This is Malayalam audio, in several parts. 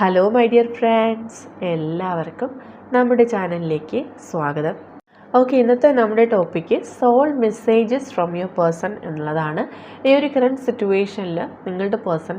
ഹലോ മൈ ഡിയർ ഫ്രണ്ട്സ് എല്ലാവർക്കും നമ്മുടെ ചാനലിലേക്ക് സ്വാഗതം. ഓക്കെ ഇന്നത്തെ നമ്മുടെ topic soul messages from your person എന്നുള്ളതാണ്. ഈ ഒരു കറണ്ട് സിറ്റുവേഷനിൽ നിങ്ങളുടെ പേഴ്സൺ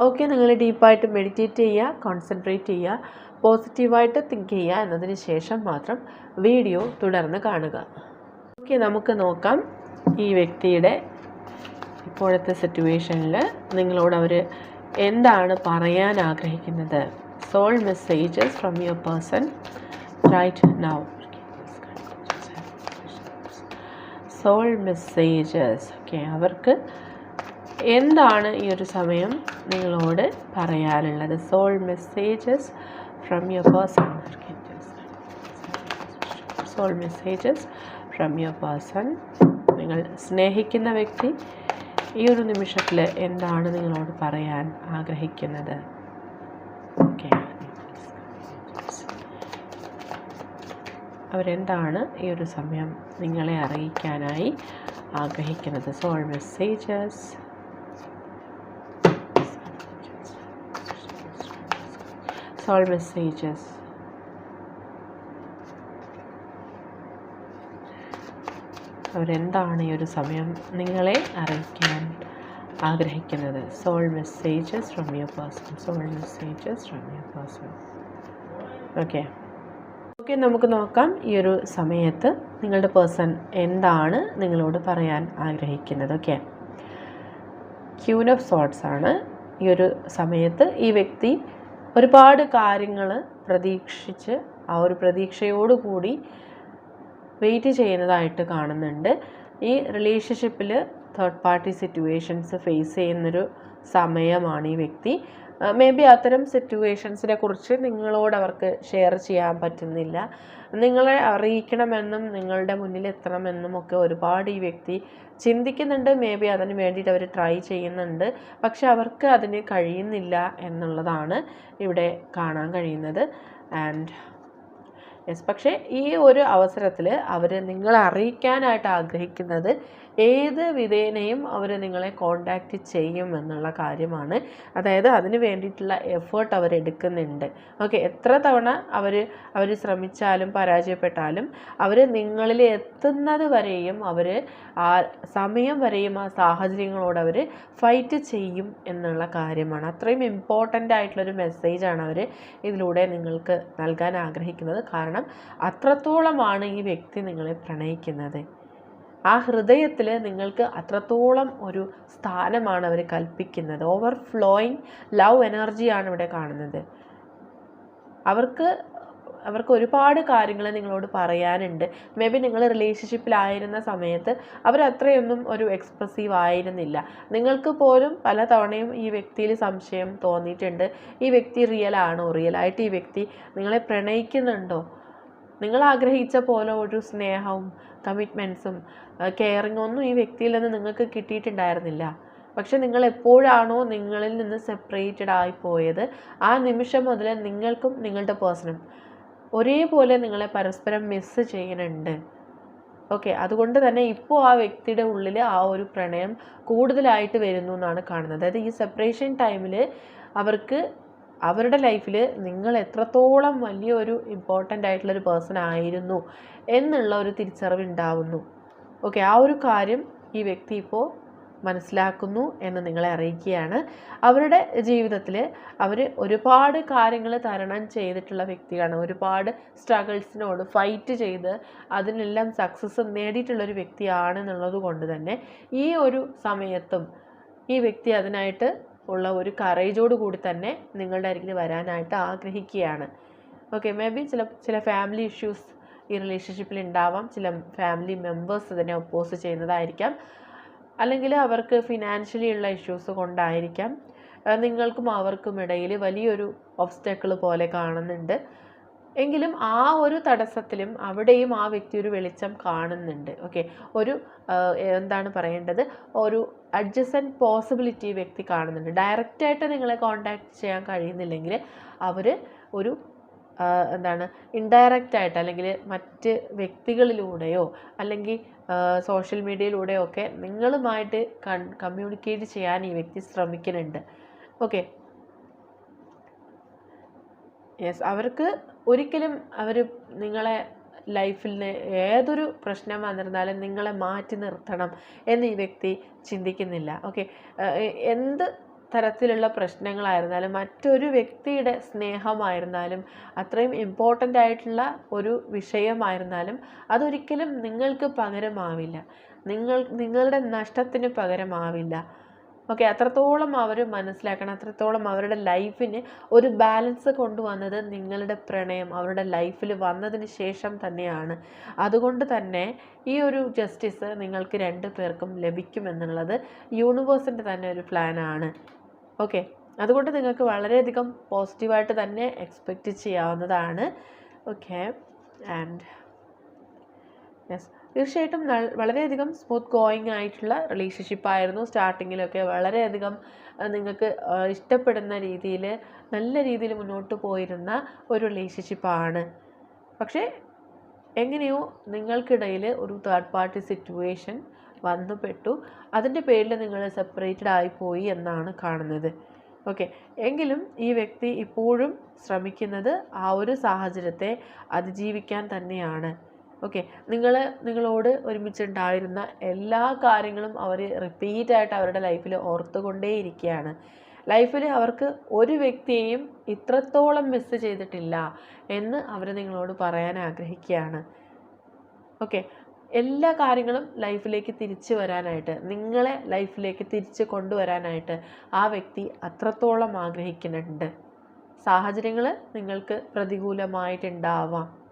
ഓക്കെ നിങ്ങൾ ഡീപ്പായിട്ട് മെഡിറ്റേറ്റ് ചെയ്യുക കോൺസെൻട്രേറ്റ് ചെയ്യുക പോസിറ്റീവായിട്ട് തിങ്ക് ചെയ്യുക എന്നതിന് ശേഷം മാത്രം വീഡിയോ തുടർന്ന് കാണുക. ഓക്കെ നമുക്ക് നോക്കാം. ഈ വ്യക്തിയുടെ ഇപ്പോഴത്തെ സിറ്റുവേഷനിൽ നിങ്ങളോട് അവർ എന്താണ് പറയാൻ ആഗ്രഹിക്കുന്നത്? Soul messages from your person right now soul messages okay അവർക്ക് എന്താണ് ഈ ഒരു സമയം നിങ്ങളോട് പറയാനുള്ളത്? Soul messages from your person soul messages from your person നിങ്ങൾ സ്നേഹിക്കുന്ന വ്യക്തി ഈ ഒരു നിമിഷത്തിൽ എന്താണ് നിങ്ങളോട് പറയാൻ ആഗ്രഹിക്കുന്നത്? ഓക്കെ അവരെന്താണ് ഈ ഒരു സമയം നിങ്ങളെ അറിയിക്കാനായി ആഗ്രഹിക്കുന്നത്? Soul messages soul messages. അവരെന്താണ് ഈ ഒരു സമയം നിങ്ങളെ അറിയിക്കാൻ ആഗ്രഹിക്കുന്നത്? Soul messages from your person soul messages from your person okay okay നമുക്ക് നോക്കാം ഈ ഒരു സമയത്ത് നിങ്ങളുടെ പേഴ്സൺ എന്താണ് നിങ്ങളോട് പറയാൻ ആഗ്രഹിക്കുന്നത്? ഓക്കെ ക്യൂൻ ഓഫ് സോട്ട്സ് ആണ് ഈ ഒരു സമയത്ത് ഈ വ്യക്തി ഒരുപാട് കാര്യങ്ങൾ പ്രതീക്ഷിച്ച് ആ ഒരു പ്രതീക്ഷയോടുകൂടി വെയിറ്റ് ചെയ്യുന്നതായിട്ട് കാണുന്നുണ്ട്. ഈ റിലേഷൻഷിപ്പിൽ തേർഡ് പാർട്ടി സിറ്റുവേഷൻസ് ഫേസ് ചെയ്യുന്നൊരു സമയമാണ് ഈ വ്യക്തി. മേ ബി അത്തരം സിറ്റുവേഷൻസിനെ കുറിച്ച് നിങ്ങളോട് അവർക്ക് ഷെയർ ചെയ്യാൻ പറ്റുന്നില്ല. നിങ്ങളെ അറിയിക്കണമെന്നും നിങ്ങളുടെ മുന്നിൽ എത്തണമെന്നും ഒക്കെ ഒരുപാട് ഈ വ്യക്തി ചിന്തിക്കുന്നുണ്ട്. മേ ബി അതിന് വേണ്ടിയിട്ട് അവർ ട്രൈ ചെയ്യുന്നുണ്ട്. പക്ഷെ അവർക്ക് അതിന് കഴിയുന്നില്ല എന്നുള്ളതാണ് ഇവിടെ കാണാൻ കഴിയുന്നത്. ആൻഡ് യെസ് പക്ഷേ ഈ ഒരു അവസരത്തിൽ അവർ നിങ്ങളെ അറിയിക്കാനായിട്ട് ആഗ്രഹിക്കുന്നത് ഏത് വിധേനയും അവർ നിങ്ങളെ കോണ്ടാക്റ്റ് ചെയ്യും എന്നുള്ള കാര്യമാണ്. അതായത് അതിന് വേണ്ടിയിട്ടുള്ള എഫേർട്ട് അവരെടുക്കുന്നുണ്ട് ഓക്കെ എത്ര തവണ അവർ അവർ ശ്രമിച്ചാലും പരാജയപ്പെട്ടാലും അവർ നിങ്ങളിൽ എത്തുന്നത് വരെയും അവർ ആ സമയം വരെയും ആ സാഹചര്യങ്ങളോട് അവർ ഫൈറ്റ് ചെയ്യും എന്നുള്ള കാര്യമാണ്. അത്രയും ഇമ്പോർട്ടന്റ് ആയിട്ടുള്ളൊരു മെസ്സേജാണ് അവർ ഇതിലൂടെ നിങ്ങൾക്ക് നൽകാൻ ആഗ്രഹിക്കുന്നത്. കാരണം അത്രത്തോളമാണ് ഈ വ്യക്തി നിങ്ങളെ പ്രണയിക്കുന്നത്. ആ ഹൃദയത്തിൽ നിങ്ങൾക്ക് അത്രത്തോളം ഒരു സ്ഥാനമാണ് അവർ കൽപ്പിക്കുന്നത്. ഓവർ ഫ്ലോയിങ് ലവ് എനർജിയാണ് ഇവിടെ കാണുന്നത്. അവർക്ക് അവർക്ക് ഒരുപാട് കാര്യങ്ങൾ നിങ്ങളോട് പറയാനുണ്ട്. മേ ബി നിങ്ങൾ റിലേഷൻഷിപ്പിലായിരുന്ന സമയത്ത് അവർ അത്രയൊന്നും ഒരു എക്സ്പ്രസീവ് ആയിരുന്നില്ല. നിങ്ങൾക്ക് പോലും പല തവണയും ഈ വ്യക്തിയിൽ സംശയം തോന്നിയിട്ടുണ്ട്. ഈ വ്യക്തി റിയൽ ആണോ? റിയലായിട്ട് ഈ വ്യക്തി നിങ്ങളെ പ്രണയിക്കുന്നുണ്ടോ? നിങ്ങൾ ആഗ്രഹിച്ച പോലെ ഒരു സ്നേഹവും കമ്മിറ്റ്മെൻസും കെയറിങ് ഒന്നും ഈ വ്യക്തിയിൽ നിന്ന് നിങ്ങൾക്ക് കിട്ടിയിട്ടുണ്ടായിരുന്നില്ല. പക്ഷെ നിങ്ങൾ എപ്പോഴാണോ നിങ്ങളിൽ നിന്ന് സെപ്പറേറ്റഡ് ആയി പോയത് ആ നിമിഷം മുതൽ നിങ്ങൾക്കും നിങ്ങളുടെ പേഴ്സണും ഒരേപോലെ നിങ്ങളെ പരസ്പരം മിസ്സ് ചെയ്യുന്നുണ്ട്. ഓക്കെ അതുകൊണ്ട് തന്നെ ഇപ്പോൾ ആ വ്യക്തിയുടെ ഉള്ളിൽ ആ ഒരു പ്രണയം കൂടുതലായിട്ട് വരുന്നു എന്നാണ് കാണുന്നത്. അതായത് ഈ സെപ്പറേഷൻ ടൈമിൽ അവർക്ക് അവരുടെ ലൈഫിൽ നിങ്ങൾ എത്രത്തോളം വലിയൊരു ഇമ്പോർട്ടന്റ് ആയിട്ടുള്ളൊരു പേഴ്സൺ ആയിരുന്നു എന്നുള്ള ഒരു തിരിച്ചറിവ് ഉണ്ടാവുന്നു ഓക്കെ ആ ഒരു കാര്യം ഈ വ്യക്തി ഇപ്പോൾ മനസ്സിലാക്കുന്നു എന്ന് നിങ്ങളെ അറിയിക്കുകയാണ്. അവരുടെ ജീവിതത്തിൽ അവർ ഒരുപാട് കാര്യങ്ങൾ തരണം ചെയ്തിട്ടുള്ള വ്യക്തിയാണ്. ഒരുപാട് സ്ട്രഗിൾസിനോട് ഫൈറ്റ് ചെയ്ത് അതിനെല്ലാം സക്സസ് നേടിയിട്ടുള്ളൊരു വ്യക്തിയാണെന്നുള്ളത് കൊണ്ട് തന്നെ ഈ ഒരു സമയത്തും ഈ വ്യക്തി അതിനായിട്ട് ഉള്ള ഒരു കറേജോട് കൂടി തന്നെ നിങ്ങളുടെ അരികിൽ വരാനായിട്ട് ആഗ്രഹിക്കുകയാണ്. ഓക്കെ മേ ബി ചില ചില ഫാമിലി ഇഷ്യൂസ് ഈ റിലേഷൻഷിപ്പിൽ ഉണ്ടാവാം. ചില ഫാമിലി മെമ്പേഴ്സ് ഇതിനെ ഒപ്പോസ് ചെയ്യുന്നതായിരിക്കാം. അല്ലെങ്കിൽ അവർക്ക് ഫിനാൻഷ്യലി ഉള്ള ഇഷ്യൂസ് കൊണ്ടായിരിക്കാം. നിങ്ങൾക്കും അവർക്കും ഇടയിൽ വലിയൊരു ഒബ്സ്റ്റക്കിൾ പോലെ കാണുന്നുണ്ട്. എങ്കിലും ആ ഒരു തടസ്സത്തിലും അവിടെയും ആ വ്യക്തി ഒരു വെളിച്ചം കാണുന്നുണ്ട്. ഓക്കെ ഒരു എന്താണ് പറയേണ്ടത്? ഒരു അഡ്ജസന്റ് പോസിബിലിറ്റി വ്യക്തി കാണുന്നുണ്ട്. ഡയറക്റ്റായിട്ട് നിങ്ങളെ കോണ്ടാക്ട് ചെയ്യാൻ കഴിയുന്നില്ലെങ്കിൽ അവർ ഒരു എന്താണ് ഇൻഡയറക്റ്റായിട്ട് അല്ലെങ്കിൽ മറ്റ് വ്യക്തികളിലൂടെയോ അല്ലെങ്കിൽ സോഷ്യൽ മീഡിയയിലൂടെയോ ഒക്കെ നിങ്ങളുമായിട്ട് കൺ കമ്മ്യൂണിക്കേറ്റ് ചെയ്യാൻ ഈ വ്യക്തി ശ്രമിക്കുന്നുണ്ട്. ഓക്കെ യെസ് അവർക്ക് ഒരിക്കലും അവർ നിങ്ങളെ ലൈഫിൽ ഏതൊരു പ്രശ്നം വന്നിരുന്നാലും നിങ്ങളെ മാറ്റി നിർത്തണം എന്ന് ഈ വ്യക്തി ചിന്തിക്കുന്നില്ല. ഓക്കെ? എന്ത് തരത്തിലുള്ള പ്രശ്നങ്ങളായിരുന്നാലും മറ്റൊരു വ്യക്തിയുടെ സ്നേഹമായിരുന്നാലും അത്രയും ഇമ്പോർട്ടന്റ് ആയിട്ടുള്ള ഒരു വിഷയമായിരുന്നാലും അതൊരിക്കലും നിങ്ങൾക്ക് പകരമാവില്ല. നിങ്ങൾ നിങ്ങളുടെ നഷ്ടത്തിന് പകരമാവില്ല. ഓക്കെ അത്രത്തോളം അവർ മനസ്സിലാക്കണം അത്രത്തോളം അവരുടെ ലൈഫിന് ഒരു ബാലൻസ് കൊണ്ടുവന്നത് നിങ്ങളുടെ പ്രണയം അവരുടെ ലൈഫിൽ വന്നതിന് ശേഷം തന്നെയാണ്. അതുകൊണ്ട് തന്നെ ഈ ഒരു ജസ്റ്റിസ് നിങ്ങൾക്ക് രണ്ട് പേർക്കും ലഭിക്കുമെന്നുള്ളത് യൂണിവേഴ്സിന്റെ തന്നെ ഒരു പ്ലാനാണ് ഓക്കെ അതുകൊണ്ട് നിങ്ങൾക്ക് വളരെയധികം പോസിറ്റീവായിട്ട് തന്നെ എക്സ്പെക്റ്റ് ചെയ്യാവുന്നതാണ്. ഓക്കെ ആൻഡ് യെസ് തീർച്ചയായിട്ടും വളരെയധികം സ്മൂത്ത് ഗോയിങ് ആയിട്ടുള്ള റിലേഷൻഷിപ്പ് ആയിരുന്നു സ്റ്റാർട്ടിങ്ങിലൊക്കെ വളരെയധികം നിങ്ങൾക്ക് ഇഷ്ടപ്പെടുന്ന രീതിയിൽ നല്ല രീതിയിൽ മുന്നോട്ട് പോയിരുന്ന ഒരു റിലേഷൻഷിപ്പാണ് പക്ഷേ എങ്ങനെയോ നിങ്ങൾക്കിടയിൽ ഒരു തേർഡ് പാർട്ടി സിറ്റുവേഷൻ വന്നുപെട്ടു അതിന്റെ പേരിൽ നിങ്ങൾ സെപ്പറേറ്റഡ് ആയിപ്പോയി എന്നാണ് കാണുന്നത്. ഓക്കെ എങ്കിലും ഈ വ്യക്തി ഇപ്പോഴും ശ്രമിക്കുന്നത് ആ ഒരു സാഹചര്യത്തെ അതിജീവിക്കാൻ തന്നെയാണ്. ഓക്കെ നിങ്ങൾ നിങ്ങളോട് ഒരുമിച്ചുണ്ടായിരുന്ന എല്ലാ കാര്യങ്ങളും അവർ റിപ്പീറ്റായിട്ട് അവരുടെ ലൈഫിൽ ഓർത്തുകൊണ്ടേയിരിക്കുകയാണ് ലൈഫിൽ അവർക്ക് ഒരു വ്യക്തിയെയും ഇത്രത്തോളം മിസ് ചെയ്തിട്ടില്ല എന്ന് അവർ നിങ്ങളോട് പറയാൻ ആഗ്രഹിക്കുകയാണ് ഓക്കെ എല്ലാ കാര്യങ്ങളും ലൈഫിലേക്ക് തിരിച്ചു വരാനായിട്ട് നിങ്ങളെ ലൈഫിലേക്ക് തിരിച്ച് കൊണ്ടുവരാനായിട്ട് ആ വ്യക്തി അത്രത്തോളം ആഗ്രഹിക്കുന്നുണ്ട്. സാഹചര്യങ്ങൾ നിങ്ങൾക്ക് പ്രതികൂലമായിട്ടുണ്ടാവാം.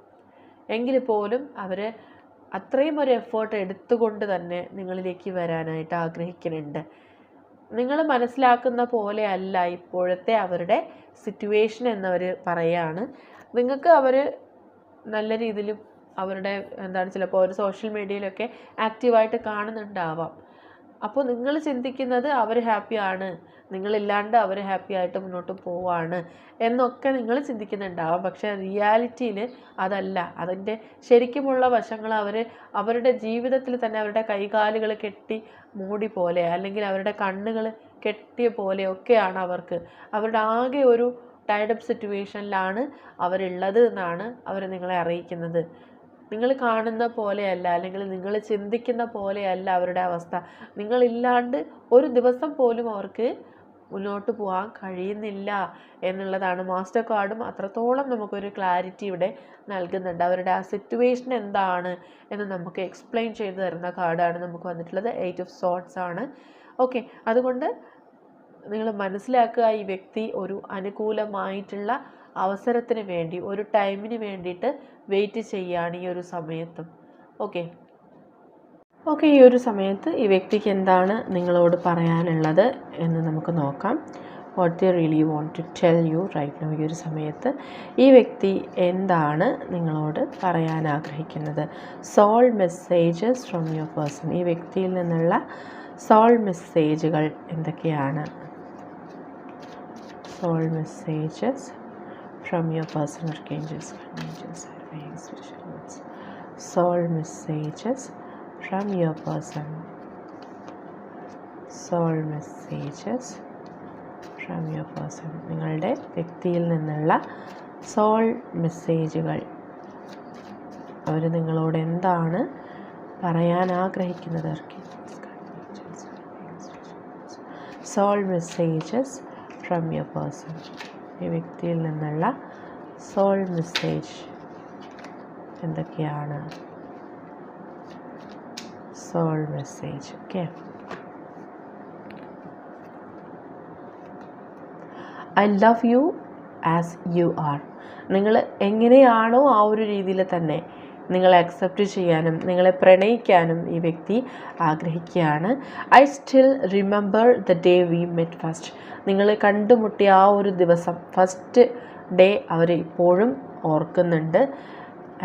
എങ്കിൽ പോലും അവർ അത്രയും ഒരു എഫേർട്ട് എടുത്തുകൊണ്ട് തന്നെ നിങ്ങളിലേക്ക് വരാനായിട്ട് ആഗ്രഹിക്കുന്നുണ്ട്. നിങ്ങൾ മനസ്സിലാക്കുന്ന പോലെ അല്ല ഇപ്പോഴത്തെ അവരുടെ സിറ്റുവേഷൻ എന്നവർ പറയാണ്. നിങ്ങൾക്ക് അവർ നല്ല രീതിയിൽ അവരുടെ എന്താണ് ചിലപ്പോൾ ഒരു സോഷ്യൽ മീഡിയയിലൊക്കെ ആക്റ്റീവായിട്ട് കാണുന്നുണ്ടാവാം. അപ്പോൾ നിങ്ങൾ ചിന്തിക്കുന്നത് അവർ ഹാപ്പിയാണ് നിങ്ങളില്ലാണ്ട് അവർ ഹാപ്പി ആയിട്ട് മുന്നോട്ട് പോവാണ് എന്നൊക്കെ നിങ്ങൾ ചിന്തിക്കുന്നുണ്ടാവാം. പക്ഷേ റിയാലിറ്റിയിൽ അതല്ല. അതിന്റെ ശരിക്കുമുള്ള വശങ്ങൾ അവർ അവരുടെ ജീവിതത്തിൽ തന്നെ അവരുടെ കൈകാലുകൾ കെട്ടി മൂടി പോലെ അല്ലെങ്കിൽ അവരുടെ കണ്ണുകൾ കെട്ടിയ പോലെ ഒക്കെയാണ് അവർക്ക്. അവരുടെ ആകെ ഒരു ടൈഡപ്പ് സിറ്റുവേഷനിലാണ് അവരുള്ളത് എന്നാണ് അവർ നിങ്ങളെ അറിയിക്കുന്നത്. നിങ്ങൾ കാണുന്ന പോലെയല്ല അല്ലെങ്കിൽ നിങ്ങൾ ചിന്തിക്കുന്ന പോലെയല്ല അവരുടെ അവസ്ഥ. നിങ്ങളില്ലാണ്ട് ഒരു ദിവസം പോലും അവർക്ക് മുന്നോട്ട് പോകാൻ കഴിയുന്നില്ല എന്നുള്ളതാണ് മാസ്റ്റർ കാർഡും അത്രത്തോളം നമുക്കൊരു ക്ലാരിറ്റി ഇവിടെ നൽകുന്നുണ്ട്. അവരുടെ ആ സിറ്റുവേഷൻ എന്താണ് എന്ന് നമുക്ക് എക്സ്പ്ലെയിൻ ചെയ്തു തരുന്ന കാർഡാണ് നമുക്ക് വന്നിട്ടുള്ളത്. എയ്റ്റ് ഓഫ് സോട്ട്സ് ആണ്. ഓക്കെ അതുകൊണ്ട് നിങ്ങൾ മനസ്സിലാക്കുക ഈ വ്യക്തി ഒരു അനുകൂലമായിട്ടുള്ള അവസരത്തിന് വേണ്ടി ഒരു ടൈമിന് വേണ്ടിയിട്ട് വെയിറ്റ് ചെയ്യുകയാണ് ഈ ഒരു സമയത്തും. ഓക്കെ. ഓക്കെ ഈ ഒരു സമയത്ത് ഈ വ്യക്തിക്ക് എന്താണ് നിങ്ങളോട് പറയാനുള്ളത് എന്ന് നമുക്ക് നോക്കാം. What they really want to tell you right now ഈ ഒരു സമയത്ത് ഈ വ്യക്തി എന്താണ് നിങ്ങളോട് പറയാൻ ആഗ്രഹിക്കുന്നത്? Soul messages from your person ഈ വ്യക്തിയിൽ നിന്നുള്ള സോൾ മെസ്സേജുകൾ എന്തൊക്കെയാണ്? Soul messages from your personal archangels angels beings, spiritual guides soul messages from your person soul messages from your person നിങ്ങളുടെ വ്യക്തിയിൽ നിന്നുള്ള സോൾ മെസ്സേജുകൾ അവർ നിങ്ങളോട് എന്താണ് പറയാൻ ആഗ്രഹിക്കുന്നത് soul messages from your person ഈ വ്യക്തിയിൽ നിന്നുള്ള സോൾ മെസ്സേജ് എന്തൊക്കെയാണ്? Soul message okay I love you as you are നിങ്ങൾ എങ്ങനെയാണോ ആ ഒരു രീതിയിൽ തന്നെ നിങ്ങളെ അക്സെപ്റ്റ് ചെയ്യാനും നിങ്ങളെ പ്രണയിക്കാനും ഈ വ്യക്തി ആഗ്രഹിക്കുകയാണ്. I still remember the day we met first നിങ്ങൾ കണ്ടുമുട്ടിയ ആ ഒരു ദിവസം ഫസ്റ്റ് ഡേ അവർ ഇപ്പോഴും ഓർക്കുന്നുണ്ട്.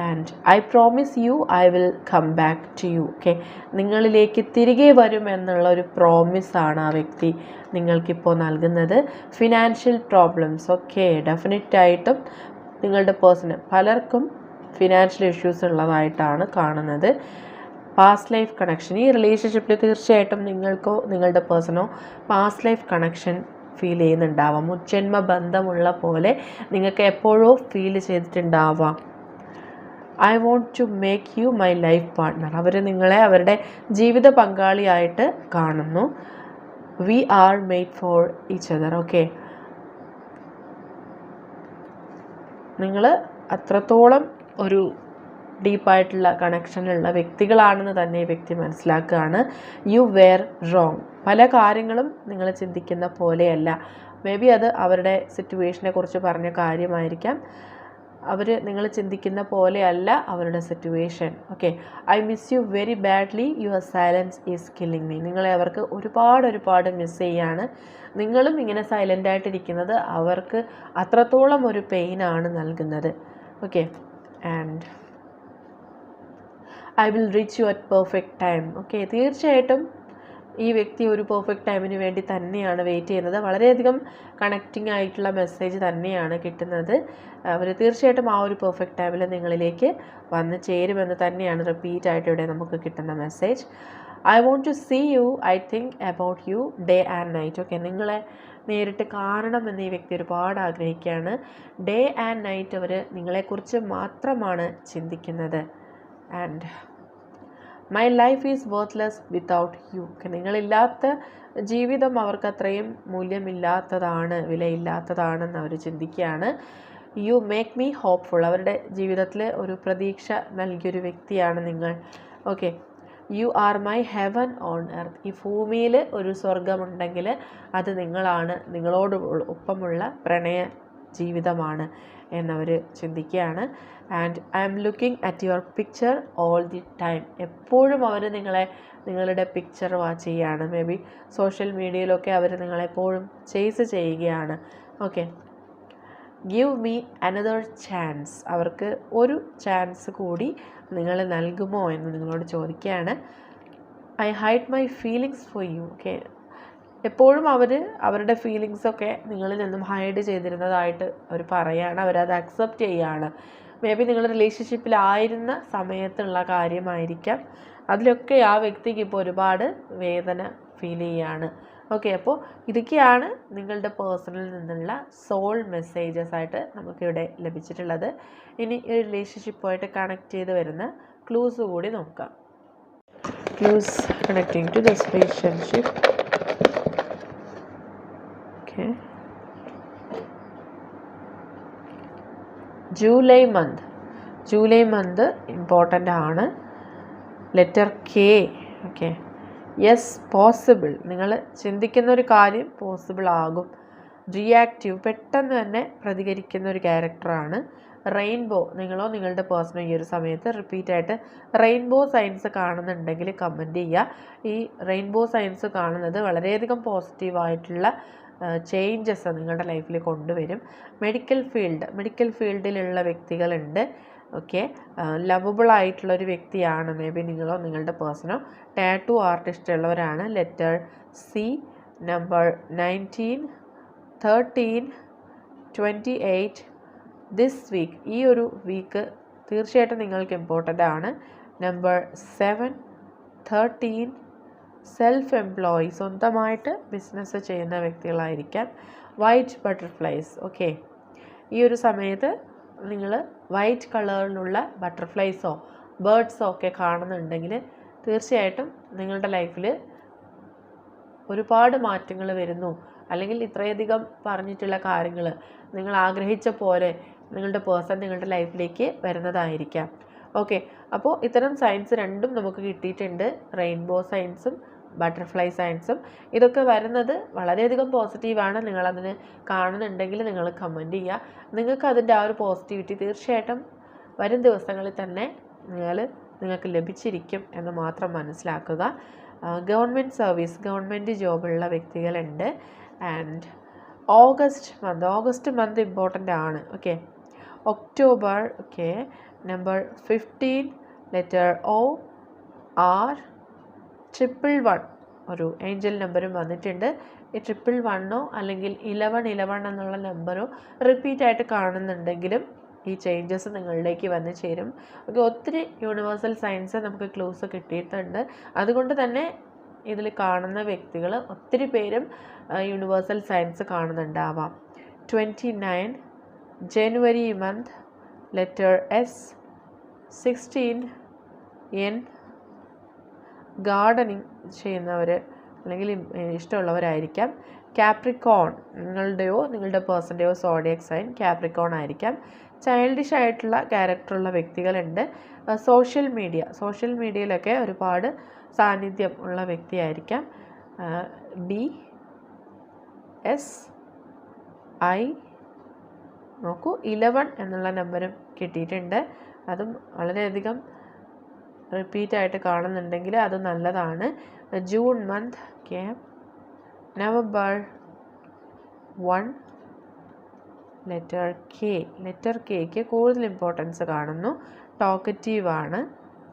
And I promise you I will come back to you okay നിങ്ങളിലേക്ക് തിരികെ വരും എന്നുള്ള ഒരു പ്രോമിസാണ് ആ വ്യക്തി നിങ്ങൾക്കിപ്പോൾ നൽകുന്നത്. ഫിനാൻഷ്യൽ പ്രോബ്ലംസ് ഓക്കെ ഡെഫിനറ്റായിട്ടും നിങ്ങളുടെ പേഴ്സണ് പലർക്കും ഫിനാൻഷ്യൽ ഇഷ്യൂസ് ഉള്ളതായിട്ടാണ് കാണുന്നത്. പാസ്റ്റ് ലൈഫ് കണക്ഷൻ ഈ റിലേഷൻഷിപ്പിൽ തീർച്ചയായിട്ടും നിങ്ങൾക്കോ നിങ്ങളുടെ പേഴ്സണോ പാസ്റ്റ് ലൈഫ് കണക്ഷൻ ഫീൽ ചെയ്യുന്നുണ്ടാവാം. മുജ്ജന്മ ബന്ധമുള്ള പോലെ നിങ്ങൾക്ക് എപ്പോഴോ feel ചെയ്തിട്ടുണ്ടാവാം. I want to make you my life partner അവർ നിങ്ങളെ അവരുടെ ജീവിത പങ്കാളിയായിട്ട് കാണുന്നു. We are made for each other okay നിങ്ങൾ അത്രത്തോളം ഒരു ഡീപ്പായിട്ടുള്ള കണക്ഷനുള്ള വ്യക്തികളാണെന്ന് തന്നെ വ്യക്തി മനസ്സിലാക്കുകയാണ്. You were wrong. പല കാര്യങ്ങളും നിങ്ങൾ ചിന്തിക്കുന്ന പോലെയല്ല. മേ ബി അത് അവരുടെ സിറ്റുവേഷനെ കുറിച്ച് പറഞ്ഞ കാര്യമായിരിക്കാം. അവർ നിങ്ങൾ ചിന്തിക്കുന്ന പോലെയല്ല അവരുടെ situation. Okay. I miss you very badly. Your silence is killing me. നിങ്ങളെ അവർക്ക് ഒരുപാട് ഒരുപാട് മിസ് ചെയ്യാണ്. നിങ്ങളും ഇങ്ങനെ സൈലന്റായിട്ടിരിക്കുന്നത് അവർക്ക് അത്രത്തോളം ഒരു പെയിനാണ് നൽകുന്നത്. Okay. And I will reach you at perfect time okay തീർച്ചയായിട്ടും ഈ വ്യക്തി ഒരു പെർഫെക്റ്റ് ടൈമിന് വേണ്ടി തന്നെയാണ് വെയിറ്റ് ചെയ്യുന്നത്. വളരെയധികം കണക്റ്റിംഗ് ആയിട്ടുള്ള മെസ്സേജ് തന്നെയാണ് കിട്ടുന്നത്. അവർ തീർച്ചയായിട്ടും ആ ഒരു പെർഫെക്റ്റ് ടൈമിൽ നിങ്ങളിലേക്ക് വന്ന് ചേരുമെന്ന് തന്നെയാണ് റിപ്പീറ്റ് ആയിട്ട് ഇവിടെ നമുക്ക് കിട്ടുന്ന message I want to see you I think about you day and night okay നിങ്ങളെ നേരിട്ട് കാണണമെന്ന് ഈ വ്യക്തി ഒരുപാട് ആഗ്രഹിക്കുകയാണ്. ഡേ ആൻഡ് നൈറ്റ് അവർ നിങ്ങളെക്കുറിച്ച് മാത്രമാണ് ചിന്തിക്കുന്നത്. And my life is worthless without you നിങ്ങളില്ലാത്ത ജീവിതം അവർക്ക് അത്രയും മൂല്യമില്ലാത്തതാണ് വിലയില്ലാത്തതാണെന്ന് അവർ ചിന്തിക്കുകയാണ്. യു മേക്ക് മീ ഹോപ്പ്ഫുൾ അവരുടെ ജീവിതത്തിൽ ഒരു പ്രതീക്ഷ നൽകിയൊരു വ്യക്തിയാണ് നിങ്ങൾ. Okay you are my heaven on earth ഈ ഭൂമിയിൽ ഒരു സ്വർഗമുണ്ടെങ്കിൽ അത് നിങ്ങളാണ്. നിങ്ങളോട് ഒപ്പമുള്ള പ്രണയ ജീവിതമാണ് എന്നവർ ചിന്തിക്കുകയാണ്. And I'm looking at your picture all the time എപ്പോഴും അവർ നിങ്ങളെ നിങ്ങളുടെ പിക്ചർ വാച്ച് ചെയ്യുകയാണ് മേ ബി സോഷ്യൽ മീഡിയയിലൊക്കെ അവർ നിങ്ങളെപ്പോഴും ചേസ് ചെയ്യുകയാണ്. Okay give me another chance അവർക്ക് ഒരു ചാൻസ് കൂടി നിങ്ങൾ നൽകുമോ എന്ന് നിങ്ങളോട് ചോദിക്കുകയാണ്. I hide my feelings for you okay എപ്പോഴും അവർ അവരുടെ ഫീലിങ്സൊക്കെ നിങ്ങളിൽ നിന്നും ഹൈഡ് ചെയ്തിരുന്നതായിട്ട് അവർ പറയുകയാണ് അവരത് അക്സെപ്റ്റ് ചെയ്യുകയാണ് മേ ബി നിങ്ങൾ റിലേഷൻഷിപ്പിലായിരുന്ന സമയത്തുള്ള കാര്യമായിരിക്കാം. അതിലൊക്കെ ആ വ്യക്തിക്ക് ഇപ്പോൾ ഒരുപാട് വേദന ഫീൽ ചെയ്യുകയാണ് ഓക്കെ അപ്പോൾ ഇതൊക്കെയാണ് നിങ്ങളുടെ പേഴ്സണിൽ നിന്നുള്ള സോൾ മെസ്സേജസ് ആയിട്ട് നമുക്കിവിടെ ലഭിച്ചിട്ടുള്ളത്. ഇനി ഈ റിലേഷൻഷിപ്പുമായിട്ട് കണക്ട് ചെയ്ത് വരുന്ന ക്ലൂസ് കൂടി നോക്കാം. Clues connecting to this relationship okay July month July month important ആണ്. Letter K okay yes possible നിങ്ങൾ ചിന്തിക്കുന്ന ഒരു കാര്യം പോസിബിൾ ആകും. റിയാക്റ്റീവ് പെട്ടെന്ന് തന്നെ പ്രതികരിക്കുന്ന ഒരു ക്യാരക്ടറാണ് റെയിൻബോ നിങ്ങളോ നിങ്ങളുടെ പേഴ്സണൽ ഈ ഒരു സമയത്ത് റിപ്പീറ്റായിട്ട് റെയിൻബോ സയൻസ് കാണുന്നുണ്ടെങ്കിൽ കമന്റ് ചെയ്യുക. ഈ റെയിൻബോ സയൻസ് കാണുന്നത് വളരെയധികം പോസിറ്റീവായിട്ടുള്ള ചേഞ്ചസ് നിങ്ങളുടെ ലൈഫിൽ കൊണ്ടുവരും. മെഡിക്കൽ ഫീൽഡ് മെഡിക്കൽ ഫീൽഡിലുള്ള വ്യക്തികളുണ്ട്. ഓക്കെ ലവബിൾ ആയിട്ടുള്ള ഒരു വ്യക്തിയാണ് മേ ബി നിങ്ങളോ നിങ്ങളുടെ പേഴ്സണോ ടാറ്റു ആർട്ടിസ്റ്റ് ഉള്ളവരാണ്. Letter C number nineteen thirteen twenty eight this week ഈ ഒരു വീക്ക് തീർച്ചയായിട്ടും നിങ്ങൾക്ക് ഇമ്പോർട്ടന്റ് ആണ്. Number seven thirteen self employee സ്വന്തമായിട്ട് ബിസിനസ് ചെയ്യുന്ന വ്യക്തികളായിരിക്കാം. വൈറ്റ് ബട്ടർഫ്ലൈസ് ഓക്കെ ഈ ഒരു സമയത്ത് നിങ്ങൾ വൈറ്റ് കളറിലുള്ള ബട്ടർഫ്ലൈസോ ബേർഡ്സോ ഒക്കെ കാണുന്നുണ്ടെങ്കിൽ തീർച്ചയായിട്ടും നിങ്ങളുടെ ലൈഫിൽ ഒരുപാട് മാറ്റങ്ങൾ വരുന്നു. അല്ലെങ്കിൽ ഇത്രയധികം പറഞ്ഞിട്ടുള്ള കാര്യങ്ങൾ നിങ്ങൾ ആഗ്രഹിച്ച പോലെ നിങ്ങളുടെ പേഴ്സൺ നിങ്ങളുടെ ലൈഫിലേക്ക് വരുന്നതായിരിക്കാം. ഓക്കെ. അപ്പോൾ ഇത്തരം സയൻസ് രണ്ടും നമുക്ക് കിട്ടിയിട്ടുണ്ട്. റെയിൻബോ സയൻസും ബട്ടർഫ്ലൈ സയൻസും. ഇതൊക്കെ വരുന്നത് വളരെയധികം പോസിറ്റീവാണ്. നിങ്ങളതിന് കാണുന്നുണ്ടെങ്കിൽ നിങ്ങൾ കമന്റ് ചെയ്യുക. നിങ്ങൾക്ക് അതിന്റെ ആ ഒരു പോസിറ്റിവിറ്റി തീർച്ചയായിട്ടും വരും ദിവസങ്ങളിൽ തന്നെ നിങ്ങൾ നിങ്ങൾക്ക് ലഭിച്ചിരിക്കും എന്ന് മാത്രം മനസ്സിലാക്കുക. ഗവൺമെന്റ് സർവീസ് ഗവൺമെന്റ് ജോബുള്ള വ്യക്തികളുണ്ട്. And August month August month important ആണ്. Okay. October okay. Number fifteen letter O R triple one ഒരു ഏഞ്ചൽ നമ്പറും വന്നിട്ടുണ്ട്. ഈ ട്രിപ്പിൾ വണ്ണോ അല്ലെങ്കിൽ ഇലവൺ ഇലവൺ എന്നുള്ള നമ്പറോ റിപ്പീറ്റായിട്ട് കാണുന്നുണ്ടെങ്കിലും ഈ ചേഞ്ചസ് നിങ്ങളിലേക്ക് വന്ന് ചേരും. ഓക്കെ ഒത്തിരി യൂണിവേഴ്സൽ സയൻസ് നമുക്ക് ക്ലൂസ് കിട്ടിയിട്ടുണ്ട്. അതുകൊണ്ട് തന്നെ ഇതിൽ കാണുന്ന വ്യക്തികൾ ഒത്തിരി പേരും universal science കാണുന്നുണ്ടാവാം. Twenty nine January month letter S sixteen N gardening ചെയ്യുന്നവർ അല്ലെങ്കിൽ ഇഷ്ടമുള്ളവരായിരിക്കാം. കാപ്രിക്കോൺ നിങ്ങളുടെയോ നിങ്ങളുടെ പേഴ്സന്റെയോ സോഡിയക് സൈൻ കാപ്രിക്കോൺ ആയിരിക്കാം. ചൈൽഡിഷ് ആയിട്ടുള്ള ക്യാരക്ടറുള്ള വ്യക്തികളുണ്ട്. സോഷ്യൽ മീഡിയ സോഷ്യൽ മീഡിയയിലൊക്കെ ഒരുപാട് സാന്നിധ്യം ഉള്ള വ്യക്തിയായിരിക്കാം. ബി എസ് ഐ നോക്കൂ ഇലവൺ എന്നുള്ള നമ്പരും കിട്ടിയിട്ടുണ്ട്. അതും വളരെയധികം റിപ്പീറ്റായിട്ട് കാണുന്നുണ്ടെങ്കിൽ അത് നല്ലതാണ്. June month okay. November one letter K. Letter കെക്ക് കൂടുതൽ ഇമ്പോർട്ടൻസ് കാണുന്നു. ടോക്കറ്റീവ് ആണ്.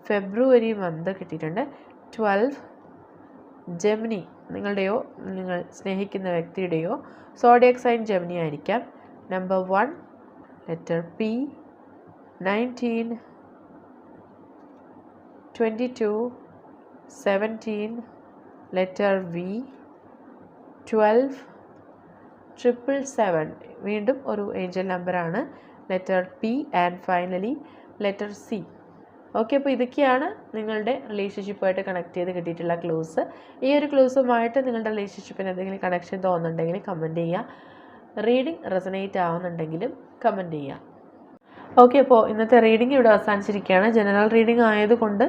ഫെബ്രുവരി മന്ത് കിട്ടിയിട്ടുണ്ട്. ട്വൽവ് ജെമിനി നിങ്ങളുടെയോ നിങ്ങൾ സ്നേഹിക്കുന്ന വ്യക്തിയുടെയോ സോഡിയക് സൈൻ ജെമിനി ആയിരിക്കാം. Number one letter P nineteen twenty two seventeen letter V twelve triple seven വീണ്ടും ഒരു ഏഞ്ചൽ നമ്പറാണ് letter P and finally letter C okay അപ്പോൾ ഇതൊക്കെയാണ് നിങ്ങളുടെ റിലേഷൻഷിപ്പുമായിട്ട് കണക്ട് ചെയ്ത് കിട്ടിയിട്ടുള്ള ക്ലൂസ് ഈ ഒരു ക്ലൂസുമായിട്ട് നിങ്ങളുടെ റിലേഷൻഷിപ്പിന് എന്തെങ്കിലും കണക്ഷൻ തോന്നുന്നുണ്ടെങ്കിൽ കമന്റ് ചെയ്യുക റീഡിംഗ് റെസനേറ്റ് ആവുന്നുണ്ടെങ്കിലും കമന്റ് ചെയ്യുക ഓക്കെ അപ്പോൾ ഇന്നത്തെ റീഡിംഗ് ഇവിടെ അവസാനിച്ചിരിക്കുകയാണ്. ജനറൽ റീഡിംഗ് ആയതുകൊണ്ട്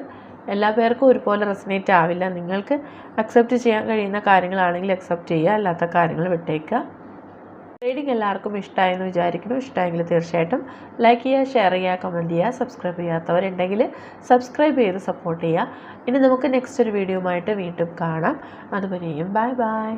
എല്ലാ പേർക്കും ഒരുപോലെ റെസിനേറ്റ് ആവില്ല. നിങ്ങൾക്ക് അക്സെപ്റ്റ് ചെയ്യാൻ കഴിയുന്ന കാര്യങ്ങളാണെങ്കിൽ അക്സെപ്റ്റ് ചെയ്യുക. അല്ലാത്ത കാര്യങ്ങൾ വിട്ടേക്കുക. റീഡിങ് എല്ലാവർക്കും ഇഷ്ടമായെന്ന് വിചാരിക്കുന്നു. ഇഷ്ടമായെങ്കിൽ തീർച്ചയായിട്ടും ലൈക്ക് ചെയ്യുക ഷെയർ ചെയ്യുക കമന്റ് ചെയ്യുക സബ്സ്ക്രൈബ് ചെയ്യാത്തവരുണ്ടെങ്കിൽ സബ്സ്ക്രൈബ് ചെയ്ത് സപ്പോർട്ട് ചെയ്യുക. ഇനി നമുക്ക് നെക്സ്റ്റ് ഒരു വീഡിയോ ആയിട്ട് വീണ്ടും കാണാം. അതുവരെയും ബൈ ബൈ